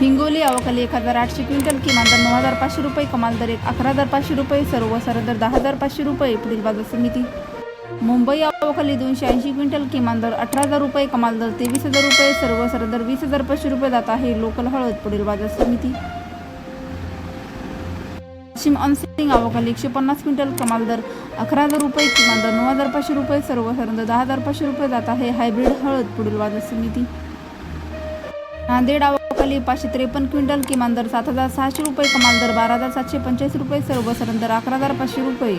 हिंगोली अवकाली एक हजार आठशे क्विंटल किमान दर नऊ हजार पाचशे रुपये कमाल दर एक अकरा हजार पाचशे रुपये सर्व सर दर दहा हजार पाचशे रुपये पुढील बाजार समिती. मुंबई अवकाली दोनशे ऐंशी क्विंटल किमान दर अठरा हजार रुपये कमाल दर तेवीस हजार रुपये सर्व सर दर वीस हजार पाचशे रुपये जात आहे लोकल हळद पुढील बाजार समिती. पश्चिम अनसिंग अवकाली एकशे पन्नास क्विंटल कमाल दर अकरा हजार रुपये किमान दर नऊ हजार पाचशे रुपये सर्व सर दर दहा हजार पाचशे रुपये जात आहे हायब्रिड हळद पुढील बाजार समिती. नांदेड अवकाली पाचशे त्रेपन्न क्विंटल किमान दर सात हजार सहाशे रुपये कमाल दर बारा हजार सातशे पंचाळीस रुपये सर्व दर अकरा हजार पाचशे रुपये.